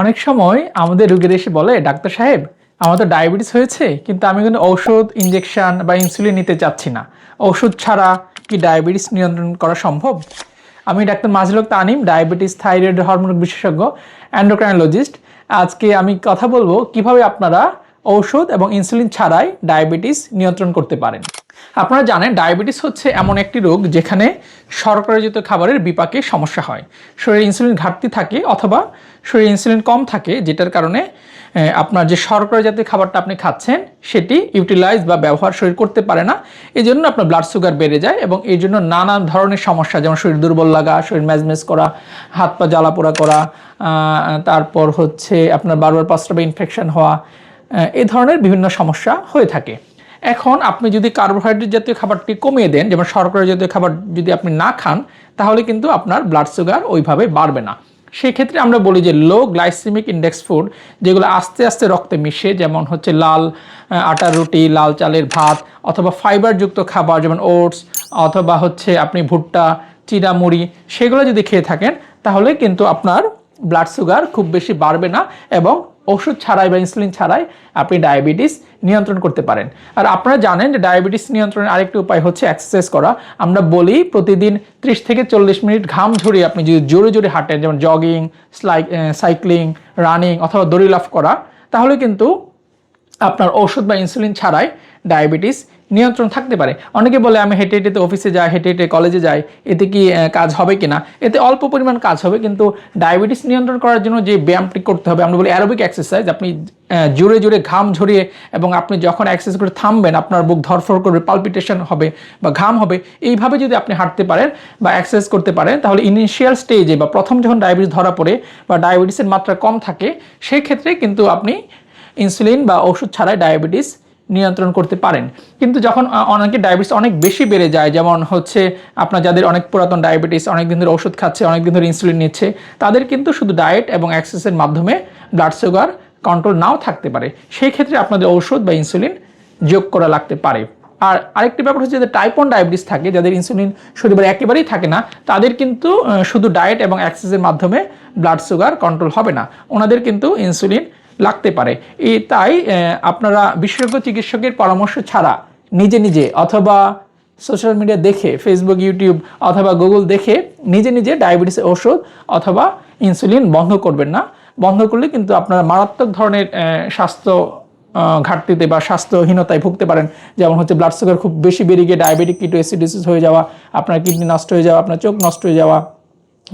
অনেক সময় আমাদের রোগীরা এসে বলে, ডাক্তার সাহেব, আমার তো ডায়াবেটিস হয়েছে, কিন্তু আমি কিন্তু ঔষধ ইঞ্জেকশন বা ইনসুলিন নিতে চাচ্ছি না। ওষুধ ছাড়া কি ডায়াবেটিস নিয়ন্ত্রণ করা সম্ভব? আমি doctor মাজলক Tanim, diabetes, thyroid hormone বিশেষজ্ঞ অ্যান্ড্রোক্রাইনোলজিস্ট আজকে আমি কথা বলব কীভাবে আপনারা ঔষধ এবং ইনসুলিন ছাড়াই ডায়াবেটিস নিয়ন্ত্রণ করতে পারেন। আপনারা জানেন ডায়াবেটিস হচ্ছে এমন একটি রোগ যেখানে শর্করাযুক্ত খাবারের বিপাকে সমস্যা হয়। শরীরে ইনসুলিন ঘাটতি থাকে অথবা শরীরে ইনসুলিন কম থাকে, যেটার কারণে আপনার যে শর্করা জাতীয় খাবারটা আপনি খাচ্ছেন, সেটি ইউটিলাইজ বা ব্যবহার শরীর করতে পারে না। এই জন্য আপনার ব্লাড সুগার বেড়ে যায় এবং এই জন্য নানান ধরনের সমস্যা, যেমন শরীর দুর্বল লাগা, শরীর ম্যাজমেজ করা, হাত পা জ্বালাপোড়া করা তারপর হচ্ছে আপনার বারবার প্রস্রাবে ইনফেকশন হওয়া এই ধরনের বিভিন্ন সমস্যা হয়ে থাকে। এখন আপনি যদি কার্বোহাইড্রেট জাতীয় খাবারটি কমিয়ে দেন, যেমন শর্করা জাতীয় খাবার যদি আপনি না খান, তাহলে কিন্তু আপনার ব্লাড সুগার ওইভাবে বাড়বে না। সেই ক্ষেত্রে আমরা বলি যে লো গ্লাইসেমিক ইন্ডেক্স ফুড যেগুলো আস্তে আস্তে রক্তে মিশে, যেমন হচ্ছে লাল আটার রুটি, লাল চালের ভাত, অথবা ফাইবারযুক্ত খাবার, যেমন ওটস অথবা হচ্ছে আপনি ভুট্টা মুড়ি সেগুলো যদি খেয়ে থাকেন, তাহলে কিন্তু আপনার ব্লাড সুগার খুব বেশি বাড়বে না এবং ওষুধ ছাড়াই বা ইনসুলিন ছাড়াই আপনি ডায়াবেটিস নিয়ন্ত্রণ করতে পারেন। আর আপনারা জানেন যে ডায়াবেটিস নিয়ন্ত্রণের আরেকটি উপায় হচ্ছে এক্সারসাইজ করা। আমরা বলি প্রতিদিন ত্রিশ থেকে চল্লিশ মিনিট ঘাম ঝরিয়ে আপনি যদি জোরে জোরে হাঁটেন, যেমন জগিং সাইক্লিং রানিং অথবা দড়ি লাফ করা, তাহলে কিন্তু আপনার ওষুধ বা ইনসুলিন ছাড়াই ডায়াবেটিস নিয়ন্ত্রণ থাকতে পারে। অনেকে বলে, আমি হেঁটে হেঁটে অফিসে যাই, হেঁটে হেঁটে কলেজে যাই, এতে কি কাজ হবে কি না এতে অল্প পরিমাণ কাজ হবে, কিন্তু ডায়াবেটিস নিয়ন্ত্রণ করার জন্য যে ব্যায়ামটি করতে হবে, আমরা বলি অ্যারোবিক এক্সারসাইজ আপনি জোরে জোরে ঘাম ঝরিয়ে এবং আপনি যখন এক্সারসাইজ করে থামবেন, আপনার বুক ধরফর করবে পালপিটেশন হবে বা ঘাম হবে, এইভাবে যদি আপনি হাঁটতে পারেন বা এক্সারসাইজ করতে পারেন, তাহলে ইনিশিয়াল স্টেজে বা প্রথম যখন ডায়াবেটিস ধরা পড়ে বা ডায়াবেটিসের মাত্রা কম থাকে, সেক্ষেত্রে কিন্তু আপনি ইনসুলিন বা ওষুধ ছাড়াই ডায়াবেটিস নিয়ন্ত্রণ করতে পারেন। কিন্তু যখন অনেকে ডায়াবেটিস অনেক বেশি বেড়ে যায়, যেমন হচ্ছে আপনার যাদের অনেক পুরাতন ডায়াবেটিস অনেক দিন ধরে ওষুধ খাচ্ছে, অনেক দিন ধরে ইনসুলিন নিচ্ছে, তাদের কিন্তু শুধু ডায়েট এবং এক্সারসাইজের মাধ্যমে ব্লাড সুগার কন্ট্রোল নাও থাকতে পারে। সেই ক্ষেত্রে আপনাদের ঔষধ বা ইনসুলিন যোগ করা লাগতে পারে। আর আরেকটি ব্যাপার হচ্ছে যে টাইপ ওয়ান ডায়াবেটিস থাকে, যাদের ইনসুলিন শরীরে একেবারেই থাকে না, তাদের কিন্তু শুধু ডায়েট এবং এক্সারসাইজের মাধ্যমে ব্লাড সুগার কন্ট্রোল হবে না। ওনাদের কিন্তু ইনসুলিন লাগতে পারে। এই তাই আপনারা বিশেষজ্ঞ চিকিৎসকের পরামর্শ ছাড়া নিজে নিজে অথবা সোশ্যাল মিডিয়া দেখে ফেসবুক ইউটিউব অথবা গুগল দেখে নিজে নিজে ডায়াবেটিসের ওষুধ অথবা ইনসুলিন বন্ধ করবেন না। বন্ধ করলে কিন্তু আপনারা মারাত্মক ধরনের স্বাস্থ্য ঘাটতিতে বা স্বাস্থ্যহীনতায় ভুগতে পারেন। যেমন হচ্ছে ব্লাড সুগার খুব বেশি বেড়ে গিয়ে ডায়াবেটিক কিটোএসিডিসিস হয়ে যাওয়া, আপনার কিডনি নষ্ট হয়ে যাওয়া, আপনার চোখ নষ্ট হয়ে যাওয়া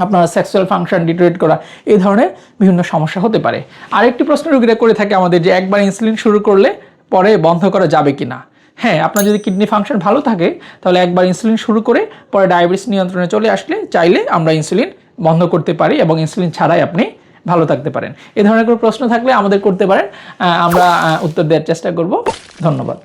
আপনার সেক্সুয়াল ফাংশন ডিটোরেট করা এই ধরনের বিভিন্ন সমস্যা হতে পারে। আরেকটি প্রশ্ন রোগীরা করে থাকে আমাদের যে একবার ইনসুলিন শুরু করলে পরে বন্ধ করা যাবে কি না হ্যাঁ আপনার যদি কিডনি ফাংশন ভালো থাকে, তাহলে একবার ইনসুলিন শুরু করে পরে ডায়াবেটিস নিয়ন্ত্রণে চলে আসলে চাইলে আমরা ইনসুলিন বন্ধ করতে পারি এবং ইনসুলিন ছাড়াই আপনি ভালো থাকতে পারেন। এ ধরনের কোনো প্রশ্ন থাকলে আমাদের করতে পারেন। আমরা উত্তর দেওয়ার চেষ্টা করব। ধন্যবাদ।